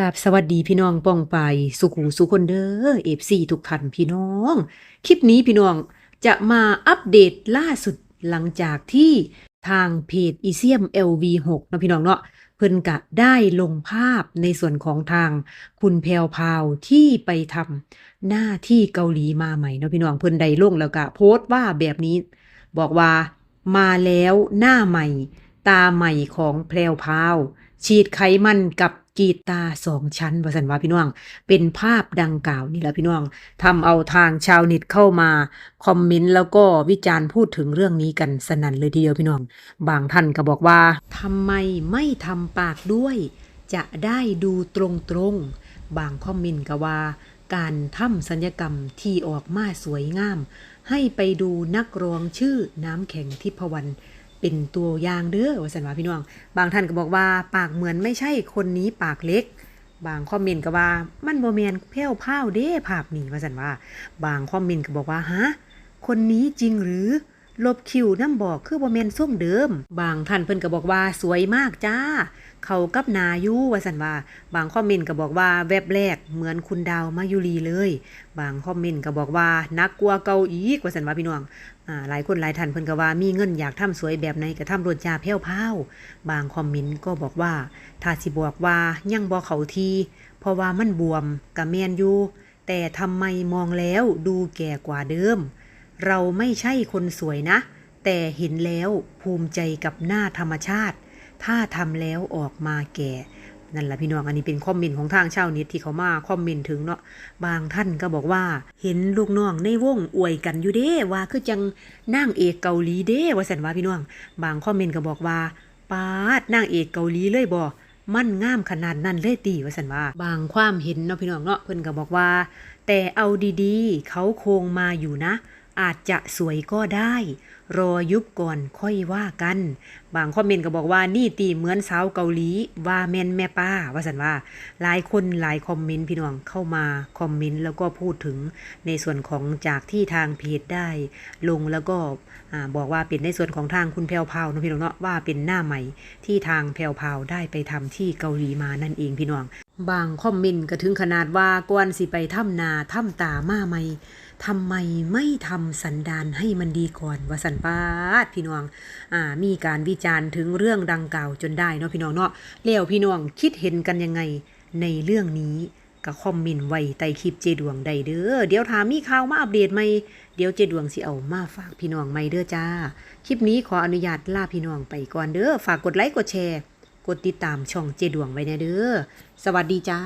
กับสวัสดีพี่น้องป้องไปสุขูสุคนเด้อเอฟซีทุกท่านพี่น้อง คลิปนี้พี่น้องจะมาอัปเดตล่าสุดหลังจากที่ทางเพจอีเซียม LV6 นะพี่น้องเนาะเพิ่นกะได้ลงภาพในส่วนของทางคุณแพวพาวที่ไปทำหน้าที่เกาหลีมาใหม่นะพี่น้องเพิ่นได้ลงแล้วก็โพสต์ว่าแบบนี้ บอกว่ามาแล้วหน้าใหม่ ตาใหม่ของแพรวพาว ฉีดไขมันกับกีตาสองชั้นว่าสันว่าพี่น้อง เป็นภาพดังกล่าวนี่แหละพี่น้องทำเอาทางชาวเน็ตเข้ามา คอมเมนต์แล้วก็วิจารณ์พูดถึงเรื่องนี้กันสนั่นเลยทีเดียวพี่น้อง บางท่านก็บอกว่าทำไมไม่ทำปากด้วย จะได้ดูตรงๆ บางคอมเมนต์ก็ว่า การทำสัญญกรรมที่ออกมาสวยงาม ให้ไปดูนักร้องชื่อน้ำแข็งทิพวรรณ เป็นตัวอย่างเด้อว่าสันว่าพี่น้อง บางท่านก็บอกว่าปากเหมือนไม่ใช่คนนี้ปากเล็ก บางคอมเมนต์ก็ว่ามันโบแมนเพ้วพ้าวเด้ภาพนี้ว่าสันว่า บางคอมเมนต์ก็บอกว่าฮะคนนี้จริงหรือ ลบคิวน้ำบอกคือโบแมนส้มเดิม บางท่านเพิ่นก็บอกว่าสวยมากจ้า เขากับนายูว่าสันว่า บางคอมเมนต์ก็บอกว่าแวบแรกเหมือนคุณดาวมายุรีเลย บางคอมเมนต์ก็บอกว่านักกลัวเกาอีกว่าสันว่าพี่น้องอ่าหลายคนหลายท่านเพิ่นก็ว่ามีเงินอยากทำสวยแบบไหนก็ทำรวดจาแพ้วพราบางคอมเมนต์ก็บอกว่าถ้าสิบอกว่ายังบ่เขาทีเพราะว่ามันบวมก็แมนอยู่แต่ทำไมมองแล้วดูแก่กว่าเดิม เราไม่ใช่คนสวยนะ แต่เห็นแล้วภูมิใจกับหน้าธรรมชาติ ถ้าทำแล้วออกมาแก่ นั่นแหละพี่น้องอันนี้เป็นคอมเมนต์ของทางชาวเน็ตที่เขามาคอมเมนต์ถึงเนาะบางท่านก็บอกว่า เห็นลูกน้องในวงอวยกันอยู่เด้ว่าคือจังนางเอกเกาหลีเด้ว่าสันว่าพี่น้อง บางคอมเมนต์ก็บอกว่าปาดนางเอกเกาหลีเลยบ่มั่นงามขนาดนั้นเลยตีว่าสันว่า บางความเห็นเนาะพี่น้องเนาะเพิ่นก็บอกว่า แต่เอาดีๆ เขาโคงมาอยู่นะ อาจจะสวยก็ได้ รอยุบก่อนค่อยว่ากัน บางคอมเมนต์ก็บอกว่านี่ตีเหมือนสาวเกาหลี ว่าแม่นแม่ป้า ว่าสันว่า หลายคนหลายคอมเมนต์พี่น้องเข้ามาคอมเมนต์แล้วก็พูดถึงในส่วนของจากที่ทางเพจได้ ลงแล้วก็บอกว่าเป็นในส่วนของทางคุณแพรวพาวนะพี่น้องเนาะว่าเป็นหน้าใหม่ที่ทางแพรวพาวได้ไปทำที่เกาหลีมานั่นเองพี่น้อง บางคอมเมนต์ก็ถึงขนาดว่าก่อนสิไปถ้ำนาถ้ำตามาใหม่ทำไมไม่ทำสันดานให้มันดีก่อนว่าสันปาดพี่น้อง อ่า มีการวิจารณ์ถึงเรื่องดังกล่าวจนได้เนาะพี่น้องเนาะแล้วพี่น้องคิดเห็นกันยังไงในเรื่องนี้ก็คอมเมนต์ไว้ใต้คลิปเจดวงได้เด้อ เดี๋ยวถามมีข่าวมาอัปเดตไหม เดี๋ยวเจดวงสิเอามาฝากพี่น้องใหม่เด้อจ้า คลิปนี้ขออนุญาตลาพี่น้องไปก่อนเด้อ ฝากกดไลค์กดแชร์ กดติดตามช่องเจดวงไว้นะเด้อ สวัสดีจ้า